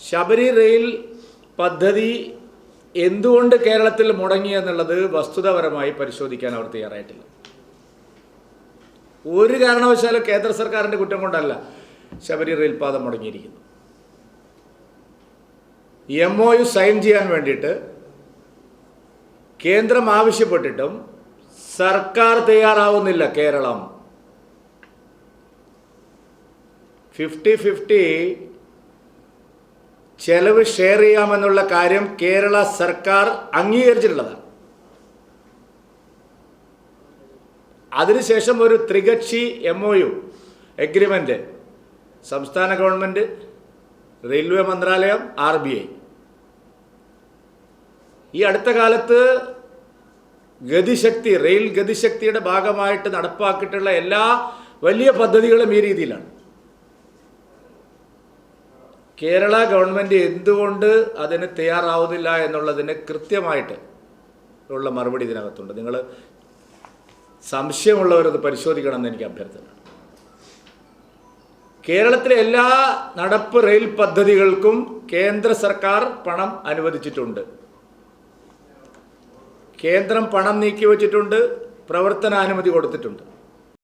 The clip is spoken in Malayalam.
ശബരി റെയിൽ പദ്ധതി എന്തുകൊണ്ട് കേരളത്തിൽ മുടങ്ങി എന്നുള്ളത് വസ്തുതപരമായി പരിശോധിക്കാൻ അവർ തയ്യാറായിട്ടില്ല. ഒരു കാരണവശാലും കേന്ദ്ര സർക്കാരിന്റെ കുറ്റം കൊണ്ടല്ല ശബരി റെയിൽ പാത മുടങ്ങിയിരിക്കുന്നു. എം ഒ യു സൈൻ ചെയ്യാൻ വേണ്ടിയിട്ട് കേന്ദ്രം ആവശ്യപ്പെട്ടിട്ടും സർക്കാർ തയ്യാറാവുന്നില്ല കേരളം. ഫിഫ്റ്റി ഫിഫ്റ്റി ചെലവ് ഷെയർ ചെയ്യാമെന്നുള്ള കാര്യം കേരള സർക്കാർ അംഗീകരിച്ചിട്ടുള്ളതാണ്. അതിനുശേഷം ഒരു ത്രികക്ഷി എം ഒ യു എഗ്രിമെന്റ് സംസ്ഥാന ഗവൺമെന്റ് റെയിൽവേ മന്ത്രാലയം ആർ ബി ഐ ഈ അടുത്ത കാലത്ത് ഗതിശക്തി റെയിൽ ഗതിശക്തിയുടെ ഭാഗമായിട്ട് നടപ്പാക്കിയിട്ടുള്ള എല്ലാ വലിയ പദ്ധതികളും ഈ രീതിയിലാണ്. കേരള ഗവൺമെന്റ് എന്തുകൊണ്ട് അതിന് തയ്യാറാവുന്നില്ല എന്നുള്ളതിന് കൃത്യമായിട്ട് ഉള്ള മറുപടി ഇതിനകത്തുണ്ട്. നിങ്ങൾ സംശയമുള്ളവരത് പരിശോധിക്കണമെന്ന് എനിക്ക് അഭ്യർത്ഥന. കേരളത്തിലെ എല്ലാ നടപ്പ് റെയിൽ പദ്ധതികൾക്കും കേന്ദ്ര സർക്കാർ പണം അനുവദിച്ചിട്ടുണ്ട്. കേന്ദ്രം പണം നീക്കി വച്ചിട്ടുണ്ട് പ്രവർത്തനാനുമതി കൊടുത്തിട്ടുണ്ട്.